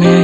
แ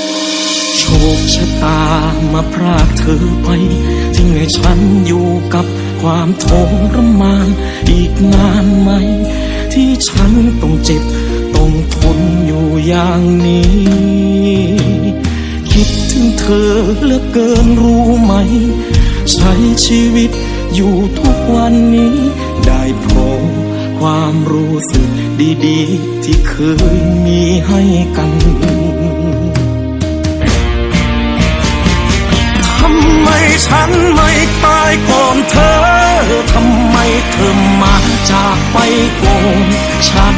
ะตามาพรากเธอไปทิ้งให้ฉันอยู่กับความทรมาน อีกนานไหม ที่ฉันต้องเจ็บ ต้องทนอยู่อย่างนี้ คิดถึงเธอเหลือเกินรู้ไหม ใช้ชีวิตอยู่ทุกวันนี้ ได้พราะความรู้สึกดีๆ ที่เคยมีให้กัน ก่อนเธอทำไมเธอมาจากไปก่อนฉัน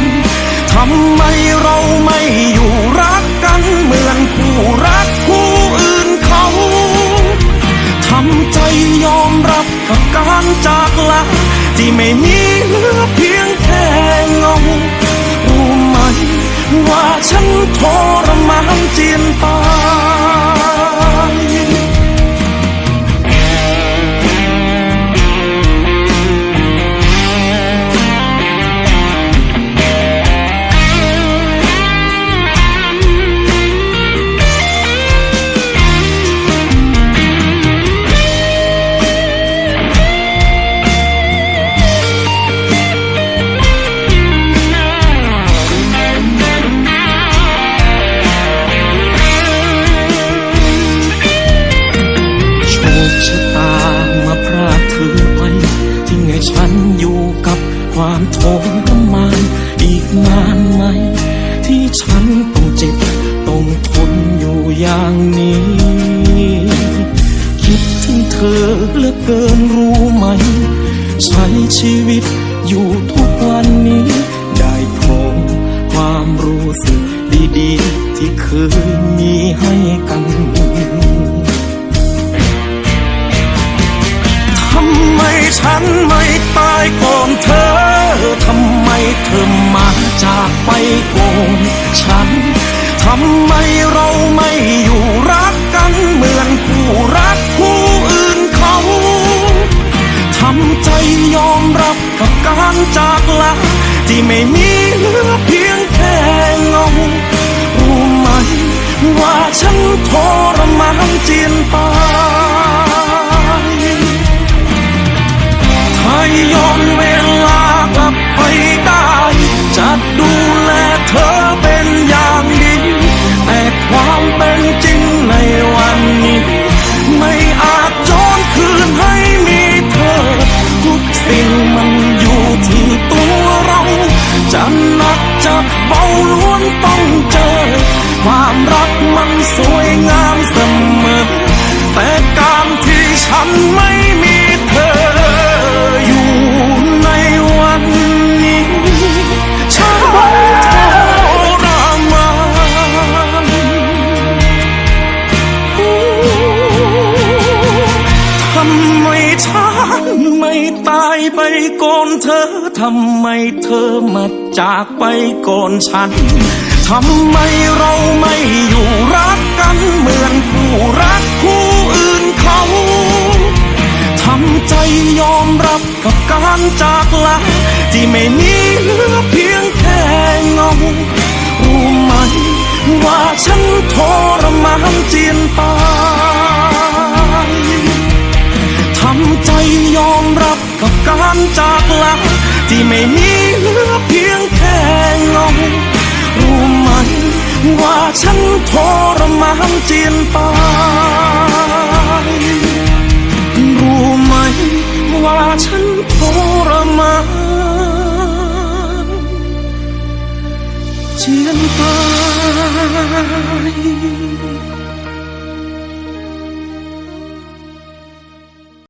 ทำไมเราไม่อยู่รักกันเหมือนคู่รักคู่อื่นเขาทำใจยอมรับกับการจากลาที่ไม่มีเหลือเพียงแค่เงารู้ไหมว่าฉันทรมานจียน ฉันต้องเจ็บต้องทนอยู่อย่างนี้ คิดถึงเธอเหลือเกินรู้ไหม ใช้ชีวิตอยู่ทุกวันนี้ ได้พบความรู้สึกดีๆ ที่เคยมีให้กัน ฉันไม่ตายก่อนเธอ ทำไมเธอมาจากไปก่อนฉัน ทำไมเราไม่อยู่รักกันเหมือนคู่รักคู่อื่นเขา ทำใจยอมรับกับการจากลาที่ไม่มีเหลือเพียงแค่เงารู้ไหมว่าฉันทรมานเจียนตาย ถ้าย้อนเวลากลับไปได้จะดูแลเธอเป็นอย่างดีแต่ความเป็นจริงในวันนี้ ไม่อาจย้อนคืนให้มีเธอ ทุกสิ่งมันอยู่ที่ตัวเรา จะหนักจะเบาล้วนต้องเจอ ความรักมันสวยงามเสมอ แต่การที่ฉันไม่ำไมฉันไม่ตายไปก่อนเธอ ทำไมเธอมาจากไปก่อนฉัน ทำไมเราไม่อยู่รักกันเหมือนคู่รักคู่อื่นเขา ทำใจยอมรับกับการจากลาที่ไม่มี ใจยอมรับกับการจากลาที่ไม่มีเหลือเพียงแค่เงารู้ไหมว่าฉันทรมานเจีนตายรู้ไหมว่าฉันทรมานเจียนตาย